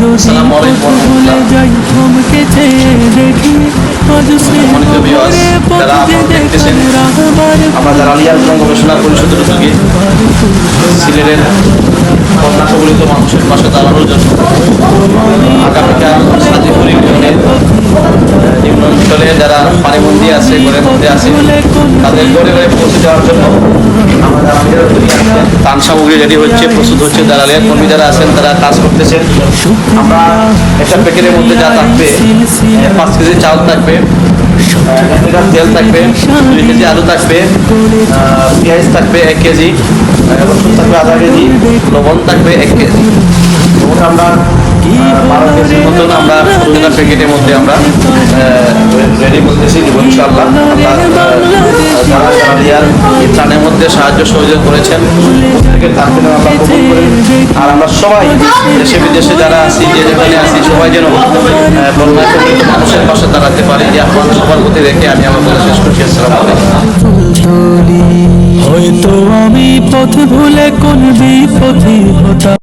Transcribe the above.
আলাইকুম সম্মানিত viewers, যারা আপনারা দেখতেছেন, আমরা যারা আলিয়ার গবেষণা পরিষদের উদ্যোগে সিলেটের বন্যা কবলিত মানুষের পাশে দাঁড়ানোর জন্য আগামীকাল সাজিপুর ইউনিয়নের নিম্ন অঞ্চলে যারা পানিবন্দি আছে ঘরের মধ্যে আছে তাদের ঘরে ঘরে পৌঁছে দেওয়ার জন্য আমরা যারা ত্রাণ সামগ্রী রেডি হচ্ছে, প্রস্তুত হচ্ছে যারা আলিয়ার কর্মী যারা আছেন, তারা কাজ করতেছেন। আমরা একটা প্যাকেটের মধ্যে যা থাকবে পাঁচ কেজি চাল থাকবে তেল থাকবে, দুই কেজি আলু থাকবে পেঁয়াজ থাকবে এক কেজি রসুন থাকবে আধা কেজি, লবণ থাকবে এক কেজি। আমরা বারো কেজির মতন আমরা প্যাকেটের মধ্যে আমরা রেডি করতেছি ইনশাআল্লাহ। আমরা সাহায্য সহযোগ করেছেন। আর আমরা সবাই দেশে বিদেশে যারা আছি, যে যেখানে আছি, সবাই যেন বন্যা কবলিত মানুষের পাশে দাঁড়াতে পারি। যে আপনার সবার প্রতি রেখে আমি আমার কথা শেষ করছি। আসসালাম হয়তো আমি পথ ভুলে কোন বিপথে হতাম